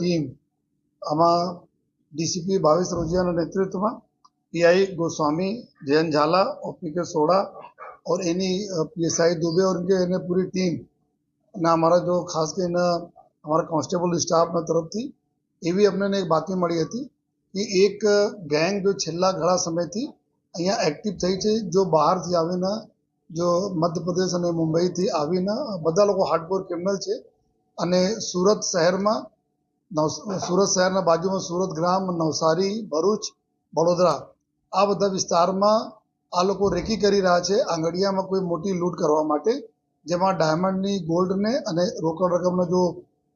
Team આમાં DCP Bhavesh રોજિયાના નેતૃત્વમાં PI Goswami Jayant Jhala और સોડા ઓર એની પીએસઆઈ इन्हीं पीएसआई दुबे और इनके इन्हें અમારા જો ખાસ કરીને અમારા કોન્સ્ટેબલ સ્ટાફના તરફથી એવી અમને એક બાતમી મળી હતી કે એક ગેંગ જો છેલ્લા ઘણા સમયથી અહીંયા એક્ટિવ થઈ છે, જો બહારથી આવીને જો મધ્યપ્રદેશ અને મુંબઈથી આવીને બધા લોકો હાર્ડકોર ક્રિમિનલ છે અને સુરત શહેરમાં નવ સુરત શહેરના બાજુમાં સુરત ગ્રામ, નવસારી, ભરૂચ, વડોદરા. આ બધા વિસ્તારમાં આ લોકો રેકી કરી રહ્યા છે આંગડિયામાં કોઈ મોટી લૂંટ કરવા માટે, જેમાં ડાયમંડની, ગોલ્ડને અને રોકડ રકમનો જો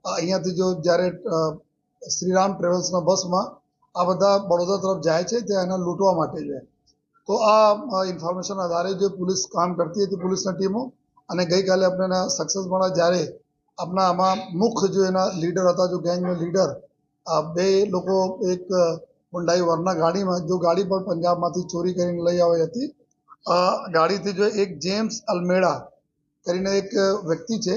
અહીંયાથી જો જ્યારે શ્રીરામ ટ્રેવલ્સના બસમાં આ બધા બડોદરા તરફ જાય છે, ત્યાં એને લૂંટવા માટે છે. તો આ ઇન્ફોર્મેશન આધારે જે પોલીસ કામ કરતી હતી પોલીસની ટીમો, અને ગઈકાલે આપણે સક્સેસ મળ્યા જ્યારે આપણા આમાં મુખ્ય જો એના લીડર હતા, જો ગેંગના લીડર આ બે લોકો એક હુંડાઈ વરના ગાડીમાં, જો ગાડી પણ પંજાબમાંથી ચોરી કરીને લઈ આવી હતી. આ ગાડીથી જો એક જેમ્સ અલ્મેડા કરીને એક વ્યક્તિ છે,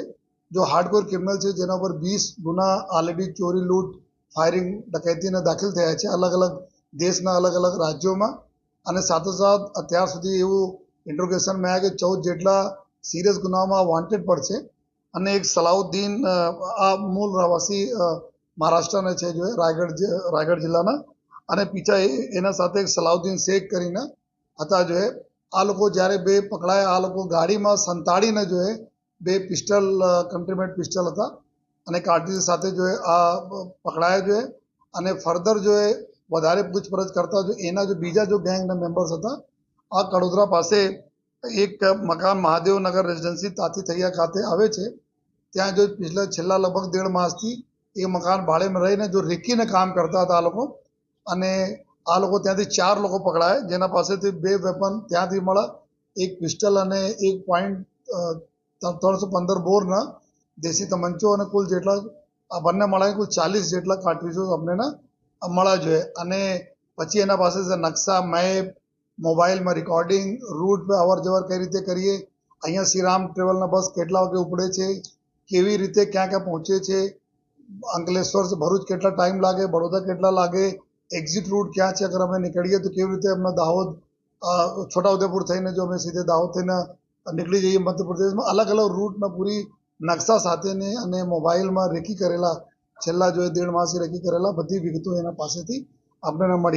જો હાર્ડકોર ક્રિમિનલ છે, જેના પર વીસ ગુના ઓલરેડી ચોરી, લૂંટ ફાયરિંગ ડકૈતીના દાખલ થયા છે અલગ અલગ દેશના અલગ અલગ રાજ્યોમાં. અને સાથોસાથ અત્યાર સુધી એવું ઇન્ટ્રોગેશનમાં આવ્યા કે ચૌદ જેટલા સિરિયસ ગુનામાં વોન્ટેડ પણ છે. અને એક સલાઉદ્દીન આ મૂળ રહેવાસી મહારાષ્ટ્રના છે જો રાયગઢ રાયગઢ જિલ્લાના. અને પીછા એના સાથે એક સલાઉદ્દીન શેખ કરીને હતા જો આ લોકો જ્યારે બે પકડાયા, આ લોકો ગાડીમાં સંતાડીને જો બે પિસ્ટલ કન્ટ્રીમેટ પિસ્ટલ હતા. અને કાર્ટીજ સાથે જો આ પકડાયા જો અને ફર્ધર જો વધારે પૂછપરછ કરતા જો એના જો બીજા જો ગેંગના મેમ્બર્સ હતા, આ કડોદરા પાસે એક મકાન મહાદેવનગર રેસિડેન્સી તાતી થૈયા ખાતે આવે છે. ત્યાં જો પિછલા છેલ્લા લગભગ દેઢ માસથી એ મકાન ભાડેમાં રહીને જો રેકીને કામ કરતા હતા આ લોકો, અને આ લોકો ત્યાંથી ચાર લોકો પકડાયા, જેના પાસેથી બે વેપન ત્યાંથી મળ્યા એક પિસ્ટલ અને એક પોઈન્ટ ત્રણસો પંદર બોરના દેશી તમંચો અને કુલ જેટલા, આ બંને મળ્યા કુલ ચાલીસ જેટલા કાર્ટ્રીજો અમને મળ્યા જોઈએ. અને પછી એના પાસે નકશા મેપ મોબાઈલમાં રેકોર્ડિંગ રૂટ પર અવર જવર કઈ રીતે કરીએ, અહીંયા શ્રીરામ ટ્રેવલના બસ કેટલા વાગે ઉપડે છે કેવી રીતે ક્યાં ક્યાં પહોંચે છે? અંકલેશ્વર ભરૂચ કેટલા ટાઈમ લાગે? બડોદા કેટલા લાગે? એક્ઝિટ રૂટ ક્યાં છે? અગર અમે નીકળીએ તો કેવી રીતે અમને દાહોદ છોટાઉદેપુર થઈને જો અમે સીધે દાહોદ થઈને નીકળી જઈએ મધ્યપ્રદેશમાં, અલગ અલગ રૂટના પૂરી નકશા સાથેની અને મોબાઈલમાં રેકી કરેલા, છેલ્લા જો દેઢ માસથી રેકી કરેલા બધી વિગતો એના પાસેથી આપણને મળી.